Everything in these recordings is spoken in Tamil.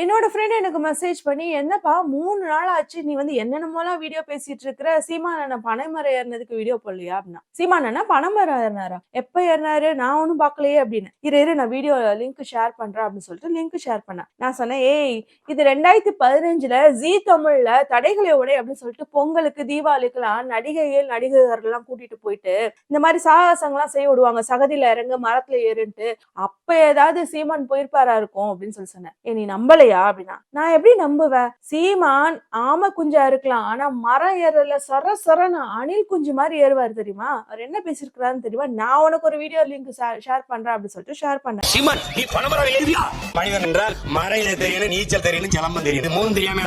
என்னோட ஃப்ரெண்ட் எனக்கு மெசேஜ் பண்ணி என்னப்பா மூணு நாள் ஆச்சு நீ வந்து என்னென்னமோலாம் வீடியோ பேசிட்டு இருக்கிற சீமானண்ணன் பனைமரம் ஏறினதுக்கு வீடியோ போடலையா? அப்படின்னா சீமானண்ணா பனைமரம் ஏறினாரா? எப்ப ஏறினாரு? நான் ஒன்றும் பார்க்கலையே அப்படின்னு. இரு இரு நான் வீடியோ லிங்க் ஷேர் பண்றேன் அப்படின்னு சொல்லிட்டு லிங்க் ஷேர் பண்ணேன். நான் சொன்னேன் ஏய் இது ரெண்டாயிரத்தி பதினஞ்சுல ஜி தமிழ்ல தடைகளை உடை அப்படின்னு சொல்லிட்டு பொங்கலுக்கு தீபாவளிக்கெல்லாம் நடிகைகள் நடிகர்கள்லாம் கூட்டிட்டு போயிட்டு இந்த மாதிரி சாகசங்கள்லாம் செய்ய விடுவாங்க. சகதியில இறங்க மரத்துல ஏறுன்ட்டு அப்ப ஏதாவது சீமான் போயிருப்பாரா இருக்கும் அப்படின்னு சொல்லி சொன்னேன். ஏ நீ நம்பலையா அப்படின்னா நான் எப்படி நம்புவேன்? சீமான் ஆம குஞ்சா இருக்கலாம். ஆனா மரம் ஏறல சொர சொரன்னு அணில் குஞ்சு மாதிரி ஏறுவாரு தெரியுமா? அவர் என்ன பேசிருக்கிறாருன்னு தெரியுமா? நான் உனக்கு ஒரு வீடியோ லிங்க் ஷேர் பண்றேன் அப்படின்னு சொல்லிட்டு ஷேர் பண்ணேன். சீமான் நீ பணமரம் ஏறியா மனிதன் என்றால் மறையில தெரியணும் நீச்சல் தெரியணும் சிலம்பம் தெரியும் மூணு தெரியாம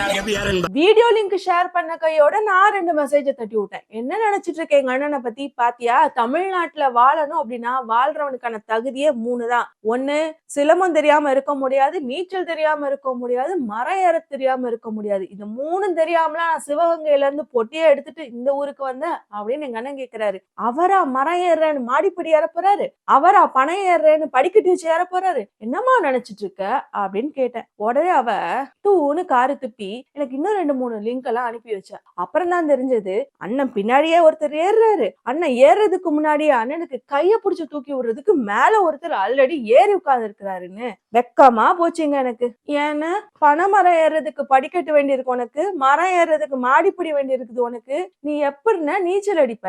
நான் எப்படி யாருன்னு வீடியோ லிங்க் ஷேர் பண்ண கையோட நான் ரெண்டு மெசேஜை தட்டி விட்டேன். என்ன நினைச்சிட்டு இருக்கேன் எங்க அண்ணனை பத்தி பாத்தியா? தமிழ்நாட்டுல வாழணும் அப்படின்னா வாழ்றவனுக்கான தகுதியே மூணு தான் ஒண்ணு சிலம்பம் தெரியாம இருக்க முடியாது நீச்சல் தெரியாம இருக்க முடியாது மரம் ஏற தெரியாம இருக்க முடியாது. இது மூணும் தெரியாமலாம் நான் சிவகங்கையில இருந்து பொட்டியை எடுத்துட்டு இந்த ஊருக்கு வந்தேன் அப்படின்னு எங்க அண்ணன் கேக்குறாரு. அவரா மரம் ஏறுறேன்னு மாடிப்படி ஏற போறாரு. அவரா பணம் ஏறுறேன்னு படிக்கட்டு வச்சு ஏற போறாரு. என்னம்மா நினைச்சிட்டு இருக்க? அப்படின்னு கேட்டேன். உடனே அவ டூன்னு காரு துப்பி எனக்கு இன்னும் ரெண்டு மூணு லிங்க் எல்லாம் அனுப்பி வச்சா. அப்புறம் தான் தெரிஞ்சது அண்ணன் பின்னாடியே ஒருத்தர் ஏறுறாரு. அண்ணன் ஏறுறதுக்கு முன்னாடியே அண்ணனுக்கு கைய பிடிச்சி தூக்கி விடுறதுக்கு மேல ஒருத்தர் ஆல்ரெடி ஏறி உட்கார்ந்து இருக்கிறாருன்னு வெக்காம போச்சுங்க எனக்கு. ஏன்னா பனைமரம் ஏறுறதுக்கு படிக்கட்டு வேண்டியிருக்கு உனக்கு மரம் ஏறுறதுக்கு வேண்டி வேண்டியிருக்குது உனக்கு. நீ எப்படின்னா நீச்சல் அடிப்ப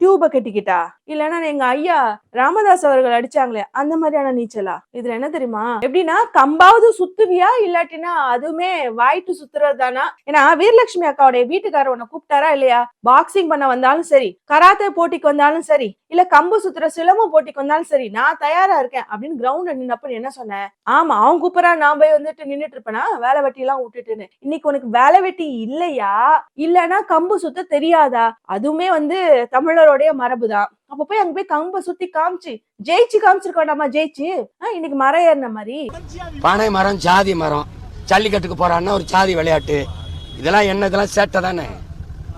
டியூப கட்டிக்கிட்டா. இல்லைன்னா எங்க ஐயா ராமதாஸ் அவர்கள் அடிச்சாங்களே அந்த மாதிரியான நீச்சலா? இதுல என்ன தெரியுமா? எப்படின்னா கம்பாவது சுத்துவியா இல்லாட்டினா அதுவுமே வாய்ட்டு சுத்துறது தானா ஏன்னா வீரலட்சுமி அக்காவுடைய வீட்டுக்காரர் உன்னை கூப்பிட்டாரா இல்லையா? பாக்ஸிங் பண்ண வந்தாலும் சரி கராத்தே போட்டிக்கு வந்தாலும் சரி இல்ல கம்பு சுத்துற சிலம்பம் போட்டிக்கு வந்தாலும் சரி நான் தயாரா இருக்கேன் அப்படின்னு கிரவுண்ட்ல நின்னப்ப என்ன சொன்னேன் ஆமா அவன் கூப்பிடறா நான் போய் வந்துட்டு நின்றுட்டு இருப்பேனா வேலை வெட்டி எல்லாம் விட்டுட்டுன்னு. இன்னைக்கு உனக்கு வேலை வெட்டி இல்லையா? இல்லைன்னா கம்பு சுத்த தெரியாதா? அதுவுமே வந்து தமிழருடைய மரபுதான். அப்ப போய் அங்க போய் கம்பை சுத்தி காமிச்சு ஜெயிச்சு காமிச்சிருக்கோண்டாமா ஜெயிச்சு? இன்னைக்கு மரம் ஏறின மாதிரி. பனை மரம் ஜாதி மரம். ஜல்லிக்கட்டுக்கு போறான்னா ஒரு ஜாதி விளையாட்டு. இதெல்லாம் என்ன? இதெல்லாம் சேட்டை தானே.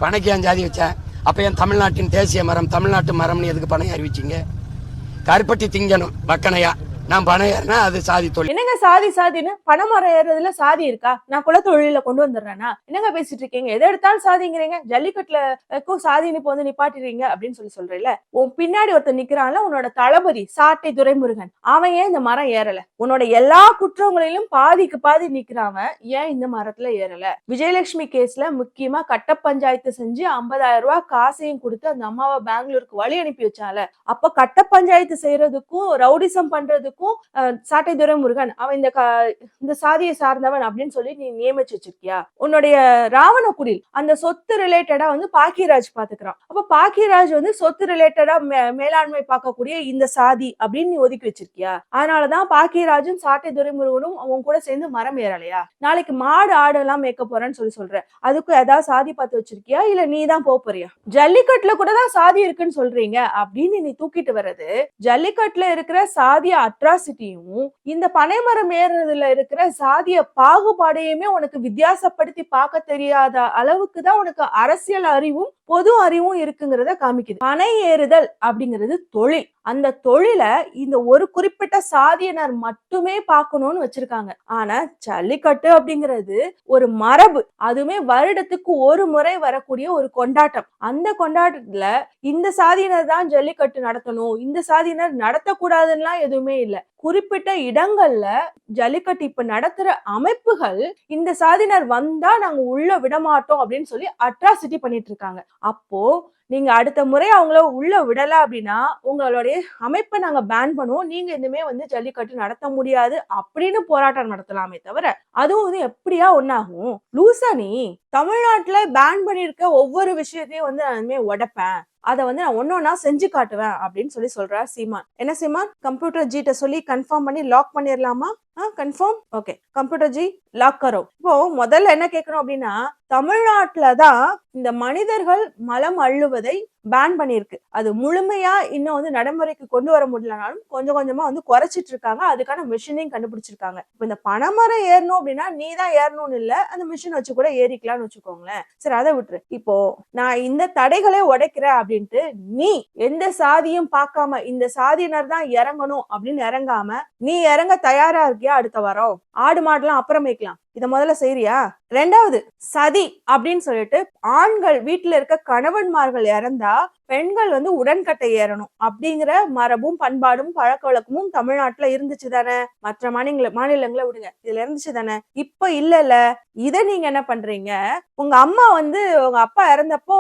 பனைக்கு ஏன் ஜாதி வச்சேன் அப்ப என் தமிழ்நாட்டின் தேசிய மரம் தமிழ்நாட்டு மரம்னு எதுக்கு பனை அறிவிச்சீங்க? கருப்பட்டி திங்கணும் பக்கனையா. நான் பணம் ஏறினா அது சாதி தொழில். என்னங்க சாதி சாதின்னு? மரம் ஏறதுல சாதி இருக்கா? நான் குலத்தொழில கொண்டு வந்துடுறேனா? என்னங்க பேசிட்டு இருக்கீங்க? எதை எடுத்தாலும் சாதிங்கிறீங்க. ஜல்லிக்கட்டுல க்கும் சாதின்னு இப்போ வந்து நிப்பாட்டிடுறீங்க அப்படின்னு சொல்லி சொல்றேன்ல உன் பின்னாடி ஒருத்தன் நிக்கிறான்ல உன்னோட தளபதி சாட்டை துரைமுருகன். அவன் ஏன் இந்த மரம் ஏறல? உன்னோட எல்லா குற்றங்களிலும் பாதிக்கு பாதி நிக்கிறாங்க ஏன் இந்த மரத்துல ஏறல? விஜயலட்சுமி கேஸ்ல முக்கியமா கட்ட பஞ்சாயத்து செஞ்சு ஐம்பதாயிரம் ரூபாய் காசையும் கொடுத்து அந்த அம்மாவை பெங்களூருக்கு வழி அனுப்பி வச்சால அப்ப கட்ட பஞ்சாயத்து செய்யறதுக்கும் ரவுடிசம் பண்றதுக்கும் முருகனுக்கும் சாட்டைதுரை முருகன் அவன் இந்த இந்த சாதியை சார்ந்தவன் அப்படின்னு சொல்லி நீ நியமிச்சு வச்சிருக்கியா? உன்னுடைய ராவணகுடில் அந்த சொத்து ரிலேட்டடா வந்து பாக்கியராஜ் பாத்துக்கிறான். அப்ப பாக்கியராஜ் வந்து சொத்து ரிலேட்டடா மேலாண்மை பார்க்கக்கூடிய இந்த சாதி அப்படின்னு நீ ஒதுக்கி வச்சிருக்கியா? அதனாலதான் பாக்கியராஜும் சாட்டை துரைமுருகனும் அவன் கூட சேர்ந்து மரம் ஏறலையா? நாளைக்கு மாடு ஆடு எல்லாம் மேய்க்க போறேன்னு சொல்லி சொல்ற. அதுக்கும் ஏதாவது சாதி பார்த்து வச்சிருக்கியா? இல்ல நீ தான் போறியா? ஜல்லிக்கட்டுல கூட தான் சாதி இருக்குன்னு சொல்றீங்க அப்படின்னு நீ தூக்கிட்டு வர்றது. ஜல்லிக்கட்டுல இருக்கிற சாதிய அட்ராசிட்டியும் இந்த பனைமரம் ஏறுறதுல இருக்கிற சாதிய பாகுபாடையுமே உனக்கு வித்தியாசப்படுத்தி பார்க்க தெரியாத அளவுக்கு தான் உனக்கு அரசியல் அறிவும் பொது அறிவும் இருக்குங்கிறத காமிக்குது. பனை ஏறுதல் அப்படிங்கிறது தொழில். அந்த தொழிலை இந்த ஒரு குறிப்பிட்ட சாதியினர் மட்டுமே பார்க்கணும்னு வச்சிருக்காங்க. ஆனா ஜல்லிக்கட்டு அப்படிங்கிறது ஒரு மரபு. அதுவுமே வருடத்துக்கு ஒரு முறை வரக்கூடிய ஒரு கொண்டாட்டம். அந்த கொண்டாட்டத்துல இந்த சாதியினர் தான் ஜல்லிக்கட்டு நடத்தணும். இந்த சாதியினர் நடத்தக்கூடாதுன்னுலாம் எதுவுமே இல்லை. குறிப்பிட்ட இடங்கள்ல ஜல்லிக்கட்டு இப்ப நடத்துற அமைப்புகள் இந்த சாதியினர் வந்தா நாங்க உள்ள விடமாட்டோம் அப்படின்னு சொல்லி அட்ராசிட்டி பண்ணிட்டு இருக்காங்க அப்போ நீங்க அடுத்த முறை அவங்கள உள்ள விடல அப்படின்னா உங்களுடைய அமைப்பை நாங்க பேன் பண்ணுவோம். நீங்க இனிமே வந்து ஜல்லிக்கட்டு நடத்த முடியாது அப்படின்னு போராட்டம் நடத்தலாமே தவிர அதுவும் வந்து எப்படியா ஒன்னாகும் லூசா நீ தமிழ்நாட்டுல பேன் பண்ணிருக்க ஒவ்வொரு விஷயத்தையும் வந்து நான் இனிமே உடைப்பேன். அதை வந்து நான் ஒன்னொன்னா செஞ்சு காட்டுவேன் அப்படின்னு சொல்லி சொல்றா சீமான். என்ன சீமான்? கம்ப்யூட்டர் ஜிட்ட சொல்லி கன்ஃபார்ம் பண்ணி லாக் பண்ணிடலாமா ஆ confirm okay computer ji lock கரோ. இப்போ முதல்ல என்ன கேட்கணும் அப்படின்னா தமிழ்நாட்டுல தான் இந்த மனிதர்கள் மலம் அள்ளுவதை பேன் பண்ணியிருக்கு. அது முழுமையா இன்னும் வந்து நடைமுறைக்கு கொண்டு வர முடியலனாலும் கொஞ்சம் கொஞ்சமா வந்து குறைச்சிட்டு இருக்காங்க. அதுக்கான மிஷினையும் கண்டுபிடிச்சிருக்காங்க. இப்போ இந்த பனைமரம் ஏறணும் அப்படின்னா நீ தான் ஏறணும்னு இல்லை அந்த மிஷின் வச்சு கூட ஏறிக்கலாம்னு வச்சுக்கோங்களேன். சரி அதை விட்டுரு. இப்போ நான் இந்த தடைகளை உடைக்கிறேன் அப்படின்ட்டு நீ எந்த சாதியும் பார்க்காம இந்த சாதியினர் தான் இறங்கணும் அப்படின்னு இறங்காம நீ இறங்க தயாரா இருக்கியா அடுத்த வாரம்? ஆடு மாடுலாம் அப்புறம் இதை முதல்ல செய்யறியா ரெண்டாவது சதி அப்படின்னு சொல்லிட்டு ஆண்கள் வீட்டுல இருக்க கணவன்மார்கள் இறந்தா பெண்கள் வந்து உடன்கட்டை ஏறணும் அப்படிங்கிற மரபும் பண்பாடும் பழக்க வழக்கமும் தமிழ்நாட்டுல இருந்துச்சு தானே? மற்ற மாநில மாநிலங்களை விடுங்க. இதுல இருந்துச்சு தானே? இப்ப இல்லல்ல. இத நீங்க என்ன பண்றீங்க? உங்க அம்மா வந்து உங்க அப்பா இறந்தப்போ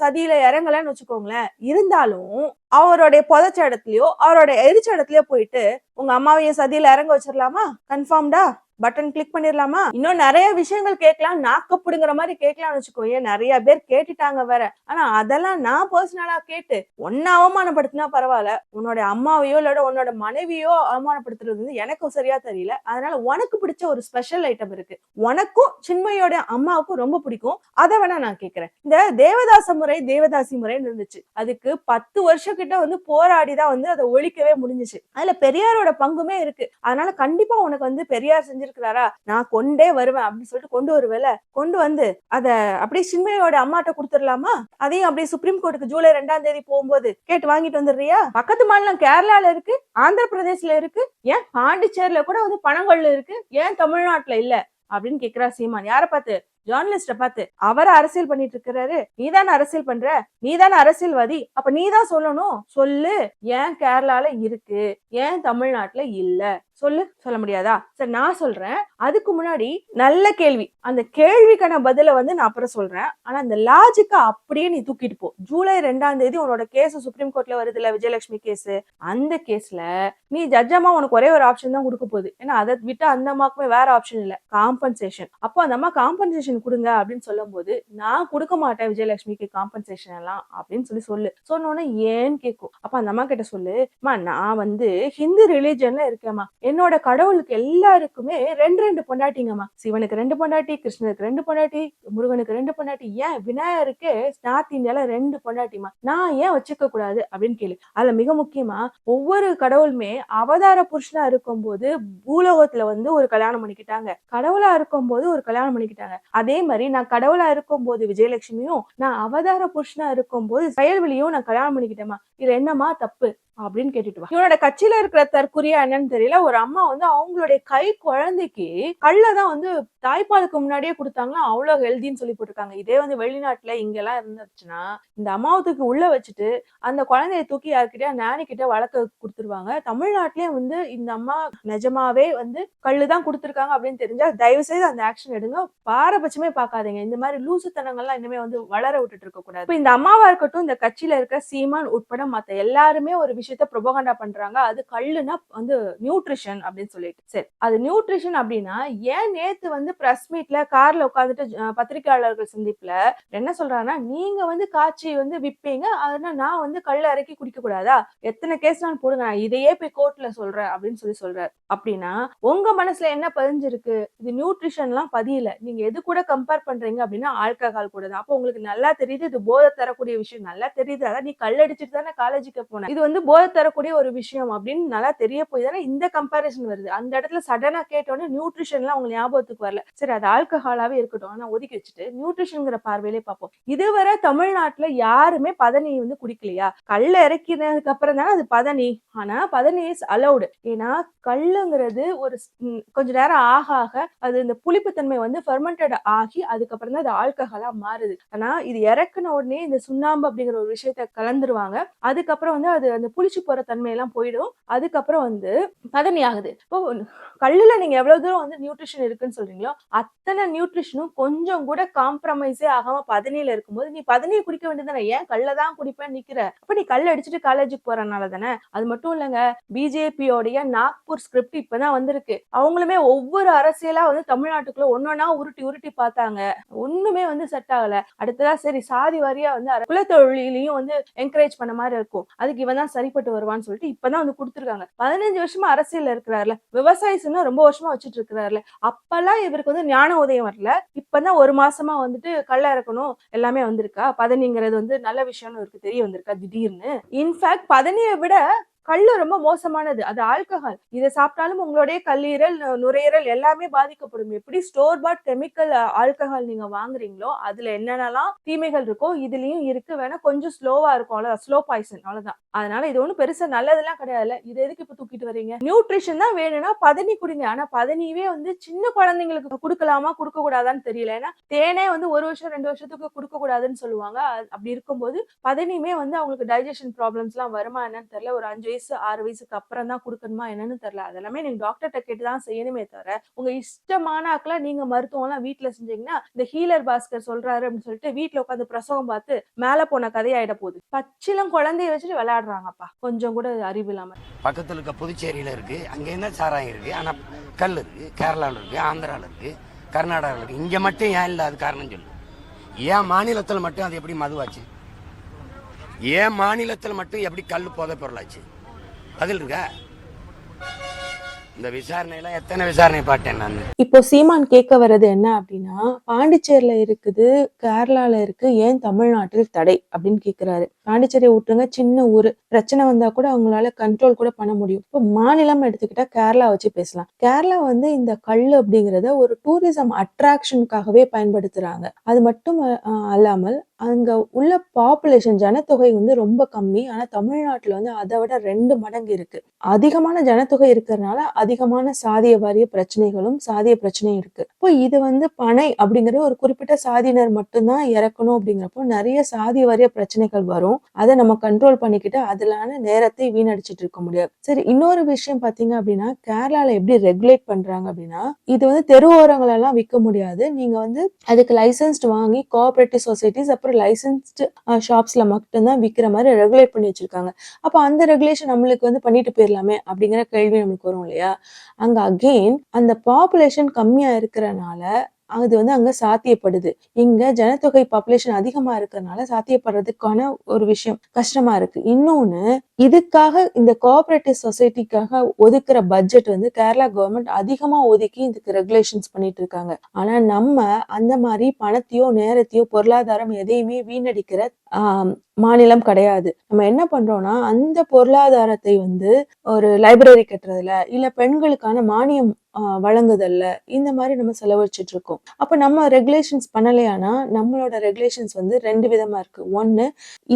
சதியில இறங்கலன்னு வச்சுக்கோங்களேன். இருந்தாலும் அவருடைய புதைச்ச இடத்துலயோ அவருடைய எரிச்ச இடத்துலயோ போயிட்டு உங்க அம்மாவையும் சதியில இறங்க வச்சிடலாமா கன்ஃபார்ம்டா பட்டன் கிளிக் பண்ணிடலாமா இன்னும் நிறைய விஷயங்கள் கேட்கலாம். நாக்கப்படுங்கிற மாதிரி கேட்கலாம்னு வச்சுக்கோங்க நிறைய பேர் கேட்டுட்டாங்க வேற. ஆனா அதெல்லாம் நான் பர்சனலா கேட்டு உன்னை அவமானப்படுத்தினா பரவாயில்ல. உன்னோட அம்மாவையோ இல்ல உன்னோட மனைவியோ அவமானப்படுத்துறது வந்து எனக்கும் சரியா தெரியல. அதனால உனக்கு பிடிச்ச ஒரு ஸ்பெஷல் ஐட்டம் இருக்கு. உனக்கும் சின்மையோட அம்மாவுக்கும் ரொம்ப பிடிக்கும். அதை வேணா நான் கேட்கிறேன். இந்த தேவதாச முறை தேவதாசி முறைன்னு இருந்துச்சு. அதுக்கு பத்து வருஷம் கிட்ட வந்து போராடி தான் வந்து அதை ஒழிக்கவே முடிஞ்சுச்சு. அதுல பெரியாரோட பங்குமே இருக்கு. அதனால கண்டிப்பா உனக்கு வந்து பெரியார் செஞ்சிருக்கிறாரா? நான் கொண்டே வருவேன் அப்படின்னு சொல்லிட்டு கொண்டு வருவேல? கொண்டு வந்து அத அப்படியே சின்மையோட அம்மாட்ட கொடுத்துடலாமா? அதையும் அப்படியே சுப்ரீம் கோர்ட்டுக்கு ஜூலை ரெண்டாம் தேதி போகும்போது கேட்டு வாங்கிட்டு வந்துடுறியா? பக்கத்து மாநிலம் கேரளால இருக்கு ஆந்திர பிரதேஷ்ல இருக்கு ஏன் பாண்டிச்சேரியில கூட வந்து பணங்கள்ல இருக்கு ஏன் தமிழ்நாட்டுல இல்ல? அப்படின்னு கேக்குறா சீமான். யார பார்த்து? ஜேர்னலிஸ்ட பார்த்து அவர் அரசியல் பண்ணிட்டு இருக்கிறாரு நீதானே அரசியல் பண்ற? நீதானே அரசியல்வாதி. அப்ப நீதான் சொல்லணும். சொல்லு. ஏன் கேரளால இருக்கு? ஏன் தமிழ்நாட்டுல இல்ல? சொல்லு. சொல்ல முடியாதா? சரி நான் சொல்றேன். அதுக்கு முன்னாடி நல்ல கேள்வி. அந்த கேள்விக்கான பதில வந்து நான் அப்புறம் சொல்றேன். ஆனா அந்த லாஜிக்க அப்படியே நீ தூக்கிட்டு போ. ஜூலை ரெண்டாம் தேதி உன்னோட கேஸ் சுப்ரீம் கோர்ட்ல வருது இல்ல விஜயலட்சுமி கேஸ்? அந்த கேஸ்ல நீ ஜட்ஜமா உனக்கு ஒரே ஒரு ஆப்ஷன் தான் கொடுக்க போகுது. ஏன்னா அதை விட்டு அந்த அம்மாக்குமே வேற ஆப்ஷன் இல்ல. காம்பன்சேஷன் அப்போ அந்த அம்மா காம்பன்சேஷன் கொடுங்க அப்படின்னு சொல்லும் போது நான் கொடுக்க மாட்டேன் விஜயலட்சுமிக்கு காம்பன்சேஷன் எல்லாம் அப்படின்னு சொல்லி சொல்லு. சொன்னோன்னே ஏன்னு கேட்கும் அப்ப அந்த அம்மா கிட்ட சொல்லு அம்மா நான் வந்து ஹிந்து ரிலீஜன்ல இருக்கேம்மா. என்னோட கடவுளுக்கு எல்லாருக்குமே ரெண்டு ரெண்டு பொண்டாட்டிங்கம்மா. சிவனுக்கு ரெண்டு பொண்டாட்டி கிருஷ்ணனுக்கு ரெண்டு பொண்டாட்டி முருகனுக்கு ரெண்டு பொண்டாட்டி. ஏன் விநாயகருக்கு நார்த் இந்தியால ரெண்டு பொண்டாட்டிமா நான் ஏன் வச்சுக்க கூடாது? அப்படின்னு கேளு. அதுல மிக முக்கியமா ஒவ்வொரு கடவுளுமே அவதார புருஷனா இருக்கும்போது பூலோகத்துல வந்து ஒரு கல்யாணம் பண்ணிக்கிட்டாங்க. கடவுளா இருக்கும்போது ஒரு கல்யாணம் பண்ணிக்கிட்டாங்க. அதே மாதிரி நான் கடவுளா இருக்கும் போது விஜயலட்சுமியும் நான் அவதார புருஷனா இருக்கும் போது செயல்வெளியும் நான் கல்யாணம் பண்ணிக்கிட்டேமா இதுல என்னமா தப்பு? அப்படின்னு கேட்டுட்டு வா. இவனோட கட்சியில இருக்கிற தற்குறியா என்னன்னு தெரியல. ஒரு அம்மா வந்து அவங்களுடைய கை குழந்தைக்கு கல்லதான் வந்து தாய்ப்பாலுக்கு முன்னாடியே கொடுத்தாங்களா அவ்வளவு ஹெல்தின்னு சொல்லி போட்டிருக்காங்க. இதே வந்து வெளிநாட்டுல இங்க எல்லாம் இருந்துச்சுன்னா இந்த அம்மாவத்துக்கு உள்ள வச்சுட்டு அந்த குழந்தைய தூக்கி யார்கிட்டயா நானி கிட்ட வளர்க்க கொடுத்துருவாங்க. தமிழ்நாட்டிலேயே வந்து இந்த அம்மா நிஜமாவே வந்து கல்லு தான் கொடுத்துருக்காங்க அப்படின்னு தெரிஞ்சா தயவு செய்து அந்த ஆக்ஷன் எடுங்க. பாரபட்சமே பார்க்காதீங்க. இந்த மாதிரி லூசுத்தனங்கள்லாம் இனிமே வந்து வளர விட்டுட்டு இருக்க கூடாது இந்த அம்மாவா இருக்கட்டும் இந்த கட்சியில இருக்க சீமான் உட்பட மத்த எல்லாருமே ஒரு விஷயம் விஷயத்த ப்ரொபகண்டா பண்றாங்க. அது கல்லுனா வந்து நியூட்ரிஷன் அப்படின்னு சொல்லிட்டு. சரி அது நியூட்ரிஷன் அப்படின்னா ஏன் நேத்து வந்து பிரஸ் மீட்ல கார்ல உட்காந்துட்டு பத்திரிகையாளர்கள் பத்திரிக்கையாளர்கள் சந்திப்புல என்ன சொல்றாங்கன்னா நீங்க வந்து காய்ச்சி வந்து விப்பீங்க. அதனால நான் வந்து கல்ல இறக்கி குடிக்க கூடாதா எத்தனை கேஸ் நான் போடுங்க. நான் இதையே போய் கோர்ட்ல சொல்றேன். அப்படின்னு சொல்லி சொல்றாரு. அப்படின்னா உங்க மனசுல என்ன பதிஞ்சிருக்கு? இது நியூட்ரிஷன் எல்லாம் பதியல. நீங்க எது கூட கம்பேர் பண்றீங்க அப்படின்னா ஆல்கஹால் கூட தான். அப்போ உங்களுக்கு நல்லா தெரியுது இது போதை தரக்கூடிய விஷயம். நல்லா தெரியுது. அதான் நீ கல் அடிச்சிட்டு தானே காலேஜுக்கு போன. இது வந்து போதை தரக்கூடிய ஒரு விஷயம் அப்படின்னு நல்லா தெரிய போய் தானே இந்த கம்பேரிசன் வருது. அந்த இடத்துல சடனா கேட்டோன்னே நியூட்ரிஷன்லாம் அவங்க ஞாபகத்துக்கு வரல. சரி அது ஆல்கஹாலாவே இருக்கட்டும். ஆனா ஒதுக்கி வச்சுட்டு நியூட்ரிஷன்ங்கிற பார்வையிலே பார்ப்போம். இதுவரை தமிழ்நாட்டுல யாருமே பதனி வந்து குடிக்கலையா? கல்ல இறக்கினதுக்கு அப்புறம் தானே அது பதனி. ஆனா பதனி இஸ் அலௌடு ஏன்னா கல்லுங்கிறது ஒரு கொஞ்ச நேரம் ஆக ஆக அது இந்த புளிப்புத்தன்மை வந்து ஃபெர்மெண்டட் ஆகி அதுக்கப்புறம் தான் அது ஆல்கஹாலா மாறுது. ஆனா இது இறக்குன உடனே இந்த சுண்ணாம்பு அப்படிங்கிற ஒரு விஷயத்த கலந்துருவாங்க. அதுக்கப்புறம் வந்து அது அந்த புளிச்சு போற தன்மை எல்லாம் போயிடும். அதுக்கப்புறம் வந்து பதனி ஆகுது. இப்போ கல்லுல நீங்க எவ்வளவு தூரம் வந்து நியூட்ரிஷன் இருக்குன்னு சொல்றீங்களோ அத்தனை நியூட்ரிஷனும் கொஞ்சம் கூட காம்ப்ரமைஸே ஆகாம பதனியில இருக்கும்போது நீ பதனியை குடிக்க வேண்டியதானே ஏன் கல்ல தான் குடிப்பேன்னு நிக்கிற? அப்ப நீ கல் அடிச்சுட்டு காலேஜுக்கு போறனால தானே? அது மட்டும் இல்லைங்க பிஜேபியோடைய நாக்பூர் ஸ்கிரிப்ட் இப்பதான் வந்திருக்கு. அவங்களுமே ஒவ்வொரு அரசியலா வந்து தமிழ்நாட்டுக்குள்ள ஒன்னொன்னா உருட்டி உருட்டி பார்த்தாங்க. ஒண்ணுமே வந்து செட் ஆகல. அடுத்ததா சரி சாதி வாரியா வந்து குலத்தொழிலையும் வந்து என்கரேஜ் பண்ண மாதிரி இருக்கும். அதுக்கு இவன் தான் சரி செயல்பட்டு வருவான்னு சொல்லிட்டு இப்பதான் வந்து கொடுத்துருக்காங்க. பதினஞ்சு வருஷமா அரசியல்ல இருக்கிறாருல. விவசாய சின்ன ரொம்ப வருஷமா வச்சுட்டு இருக்கிறாருல. அப்பெல்லாம் இவருக்கு வந்து ஞான உதயம் வரல. இப்பதான் ஒரு மாசமா வந்துட்டு கள்ள இறக்கணும் எல்லாமே வந்திருக்கா? பதனிங்கிறது வந்து நல்ல விஷயம்னு இவருக்கு தெரிய வந்திருக்கா திடீர்னு? இன்ஃபேக்ட் பதனியை விட கல்லு ரொம்ப மோசமானது. அது ஆல்கஹால். இதை சாப்பிட்டாலும் உங்களுடைய கல்லீரல் நுரையீரல் எல்லாமே பாதிக்கப்படும். எப்படி ஸ்டோர் பாட் கெமிக்கல் ஆல்கஹால் நீங்க வாங்குறீங்களோ அதுல என்னென்னலாம் தீமைகள் இருக்கோ இதுலயும் இருக்கு. வேணா கொஞ்சம் ஸ்லோவா இருக்கும். அவ்வளவுதான். ஸ்லோ பாய்சன் அவ்வளவுதான். அதனால இது ஒண்ணும் பெருசா நல்லதெல்லாம் கிடையாது இது எதுக்கு இப்ப தூக்கிட்டு வரீங்க நியூட்ரிஷன் தான் வேணும்னா பதனி குடிங்க. ஆனா பதனியவே வந்து சின்ன குழந்தைங்களுக்கு கொடுக்கலாமா கொடுக்க கூடாதான்னு தெரியல. ஏன்னா தேனே வந்து ஒரு வருஷம் ரெண்டு வருஷத்துக்கு கொடுக்க கூடாதுன்னு சொல்லுவாங்க. அது- அப்படி இருக்கும்போது பதனியுமே வந்து அவங்களுக்கு டைஜஷன் ப்ராப்ளம்ஸ் எல்லாம் வருமா என்னன்னு தெரியல. ஒரு அஞ்சு வயசு ஆறு வயசுக்கு அப்புறம் தான் கொடுக்கணுமா என்னன்னு தெரியல. அதெல்லாமே நீங்க டாக்டர்கிட்ட கேட்டு தான் செய்யணுமே தவிர உங்க இஷ்டமானாக்கெல்லாம் நீங்க மருத்துவம் எல்லாம் வீட்டுல செஞ்சீங்கன்னா இந்த ஹீலர் பாஸ்கர் சொல்றாரு அப்படின்னு சொல்லிட்டு வீட்டுல உட்காந்து பிரசவம் பார்த்து மேல போன கதையாயிட போகுது. பச்சிலம் குழந்தைய வச்சுட்டு விளையாடுறாங்கப்பா. கொஞ்சம் கூட அறிவு இல்லாம. பக்கத்தில் இருக்க புதுச்சேரியில இருக்கு அங்க என்ன சாராயம் இருக்கு ஆனால் கல் இருக்கு கேரளாவில் இருக்கு ஆந்திராவில் இருக்கு கர்நாடகாவில் இருக்கு. இங்கே மட்டும் ஏன் இல்லாத காரணம் சொல்லு. ஏன் மாநிலத்தில் மட்டும் அது எப்படி மதுவாச்சு? ஏன் மாநிலத்தில் மட்டும் எப்படி கல் போதை பொருளாச்சு பதில் இருக்கா? இந்த விசாரணையெல்லாம் எத்தனை விசாரணை பாட்டேன் நான்? இப்போ சீமான் கேட்க வர்றது என்ன அப்படின்னா பாண்டிச்சேரியில இருக்குது கேரளால இருக்கு ஏன் தமிழ்நாட்டில் தடை அப்படின்னு கேக்குறாரு. பாண்டிச்சேரி விட்டுருங்க சின்ன ஊரு. பிரச்சனை வந்தா கூட அவங்களால கண்ட்ரோல் கூட பண்ண முடியும். இப்போ மாநிலம் எடுத்துக்கிட்டா கேரளா வச்சு பேசலாம். கேரளா வந்து இந்த கல் அப்படிங்கறத ஒரு டூரிசம் அட்ராக்ஷனுக்காகவே பயன்படுத்துறாங்க. அது மட்டும் அல்லாமல் அங்க உள்ள பாப்புலேஷன் ஜனத்தொகை வந்து ரொம்ப கம்மி. ஆனா தமிழ்நாட்டுல வந்து அதை விட ரெண்டு மடங்கு இருக்கு. அதிகமான ஜனத்தொகை இருக்கிறதுனால அதிகமான சாதிய வாரிய பிரச்சனைகளும் சாதிய பிரச்சனையும் இருக்கு. இப்போ இது வந்து பனை அப்படிங்கிற ஒரு குறிப்பிட்ட சாதியினர் மட்டும்தான் இறக்கணும் அப்படிங்கிறப்போ நிறைய சாதிய வாரிய பிரச்சனைகள் வரும். அதை நம்ம கண்ட்ரோல் பண்ணிக்கிட்டு அதிலான நேரத்தை வீணடிச்சிட்டு இருக்க முடியாது. சரி இன்னொரு விஷயம் பாத்தீங்க அப்படின்னா கேரளால எப்படி ரெகுலேட் பண்றாங்க அப்படின்னா இது வந்து தெரு ஓரங்கள் எல்லாம் விற்க முடியாது. நீங்க வந்து அதுக்கு லைசன்ஸ்ட் வாங்கி கோஆபரேட்டிவ் சொசைட்டிஸ் அப்புறம் லைசன்ஸ்டு ஷாப்ஸ்ல மட்டும்தான் விற்கிற மாதிரி ரெகுலேட் பண்ணி வச்சிருக்காங்க. அப்ப அந்த ரெகுலேஷன் நம்மளுக்கு வந்து பண்ணிட்டு போயிடலாமே அப்படிங்கிற கேள்வி நம்மளுக்கு வரும் இல்லையா? அங்க அகெயின் அந்த பாப்புலேஷன் கம்மியா இருக்கிறனால அது வந்து அங்க சாத்தியப்படுது. இங்க ஜனத்தொகை பாப்புலேஷன் அதிகமா இருக்கிறதுனால சாத்தியப்படுறதுக்கான ஒரு விஷயம் கஷ்டமா இருக்கு. இன்னொன்னு இதுக்காக இந்த கோஆபரேட்டிவ் சொசைட்டிக்காக ஒதுக்குற பட்ஜெட் வந்து கேரளா கவர்மெண்ட் அதிகமா ஒதுக்கி இதுக்கு ரெகுலேஷன்ஸ் பண்ணிட்டு இருக்காங்க. ஆனா நம்ம அந்த மாதிரி பணத்தையோ நேரத்தையோ பொருளாதாரம் எதையுமே வீணடிக்கிற மாநிலம் கிடையாது. நம்ம என்ன பண்றோம்னா அந்த பொருளாதாரத்தை வந்து ஒரு லைப்ரரி கட்டுறதுல இல்ல பெண்களுக்கான மானியம் வழங்குதல்ல. இந்த மாதிரி நம்ம செலவழிச்சிட்டு இருக்கோம் அப்ப நம்ம ரெகுலேஷன்ஸ் பண்ணலையானா நம்மளோட ரெகுலேஷன்ஸ் வந்து ரெண்டு விதமா இருக்கு. ஒன்னு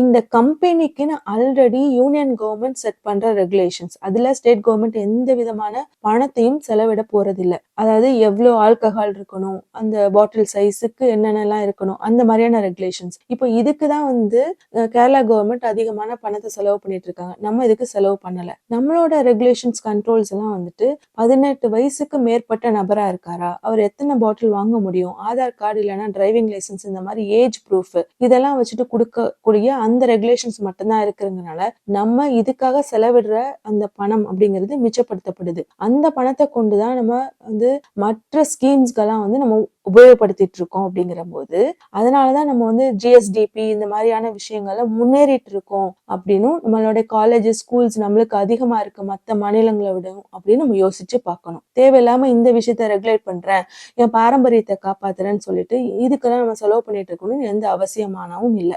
இந்த கம்பெனிக்குன்னு ஆல்ரெடி யூனியன் கவர்மெண்ட் செட் பண்ற ரெகுலேஷன்ஸ் அதுல ஸ்டேட் கவர்மெண்ட் எந்த விதமான பணத்தையும் செலவிட போறதில்ல. அதாவது எவ்வளோ ஆல்கஹால் இருக்கணும் அந்த பாட்டில் சைஸுக்கு என்னென்னலாம் இருக்கணும் அந்த மாதிரியான ரெகுலேஷன்ஸ் இப்போ இதுக்கு தான் வந்து கேரளா கவர்மெண்ட் அதிகமான பணத்தை செலவு பண்ணிட்டு இருக்காங்க நம்ம இதுக்கு செலவு பண்ணலை. நம்மளோட ரெகுலேஷன்ஸ் கண்ட்ரோல்ஸ் எல்லாம் வந்துட்டு பதினெட்டு வயசு வயசுக்கு மேற்பட்ட நபராக இருக்காரா? அவர் எத்தனை பாட்டில் வாங்க முடியும்? ஆதார் கார்டு இல்லைன்னா டிரைவிங் லைசன்ஸ் இந்த மாதிரி ஏஜ் ப்ரூஃப் இதெல்லாம் வச்சுட்டு கொடுக்கக்கூடிய அந்த ரெகுலேஷன்ஸ் மட்டும்தான் இருக்குறதுனால நம்ம இதுக்காக செலவிடுற அந்த பணம் அப்படிங்கிறது மிச்சப்படுத்தப்படுது. அந்த பணத்தை கொண்டு தான் நம்ம வந்து மற்ற ஸ்கீம்ஸ்க்கெல்லாம் வந்து நம்ம உபயோகப்படுத்திட்டு இருக்கோம் அப்படிங்கிற போது அதனாலதான் நம்ம வந்து ஜிஎஸ்டிபி இந்த மாதிரியான விஷயங்கள்ல முன்னேறிட்டு இருக்கோம் அப்படின்னும் நம்மளோட காலேஜஸ் ஸ்கூல்ஸ் நம்மளுக்கு அதிகமா இருக்கு மற்ற மாநிலங்களை விடவும் அப்படின்னு நம்ம யோசிச்சு பார்க்கணும். தேவையில்லாம இந்த விஷயத்த ரெகுலேட் பண்றேன் என் பாரம்பரியத்தை காப்பாத்துறேன்னு சொல்லிட்டு இதுக்கெல்லாம் நம்ம செலவு பண்ணிட்டு இருக்கணும்னு எந்த அவசியமானவும் இல்லை.